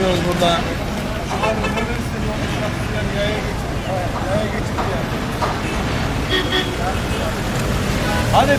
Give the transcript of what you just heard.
yapıyoruz burada. Hadi.